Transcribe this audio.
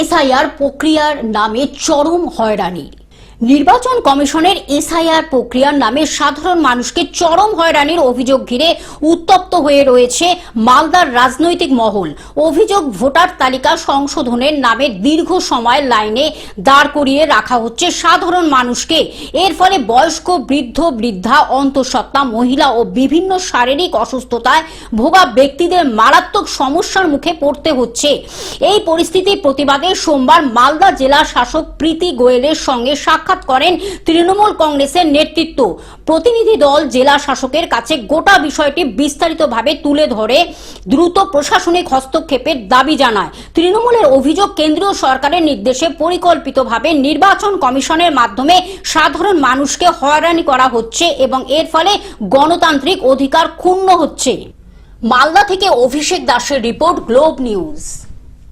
SIR প্রক্রিয়ার নামে চরম হয়রানি। নির্বাচন কমিশনের এসআইআর প্রক্রিয়ার নামে সাধারণ মানুষকে চরম হয়রানির অভিযোগ ঘিরে উত্তপ্ত হয়ে রয়েছে মালদার রাজনৈতিক মহল। অভিযোগ ভোটার তালিকা সংশোধনের নামে দীর্ঘ সময় লাইনে দাঁড় করিয়ে রাখা হচ্ছে সাধারণ মানুষকে। এর ফলে বয়স্ক, বৃদ্ধ, বৃদ্ধা, অন্তঃসত্ত্বা, মহিলা ও বিভিন্ন শারীরিক অসুস্থতায় ভোগা ব্যক্তিদের মারাত্মক সমস্যার মুখে পড়তে হচ্ছে। এই পরিস্থিতির প্রতিবাদে সোমবার মালদা জেলা শাসক প্রীতি গোয়েলের সঙ্গে সাক্ষাৎ করেন তৃণমূল কংগ্রেসের নেতৃত্ব। প্রতিনিধি দল জেলা শাসকের কাছে গোটা বিষয়টি বিস্তারিতভাবে তুলে ধরে, দ্রুত প্রশাসনিক হস্তক্ষেপের দাবি জানায়। তৃণমূলের অভিযোগ কেন্দ্রীয় সরকারের নির্দেশে পরিকল্পিতভাবে নির্বাচন কমিশনের মাধ্যমে সাধারণ মানুষকে হয়রানি করা হচ্ছে এবং এর ফলে গণতান্ত্রিক অধিকার ক্ষুণ্ণ হচ্ছে। মালদা থেকে অভিষেক দাসের রিপোর্ট গ্লোব নিউজ।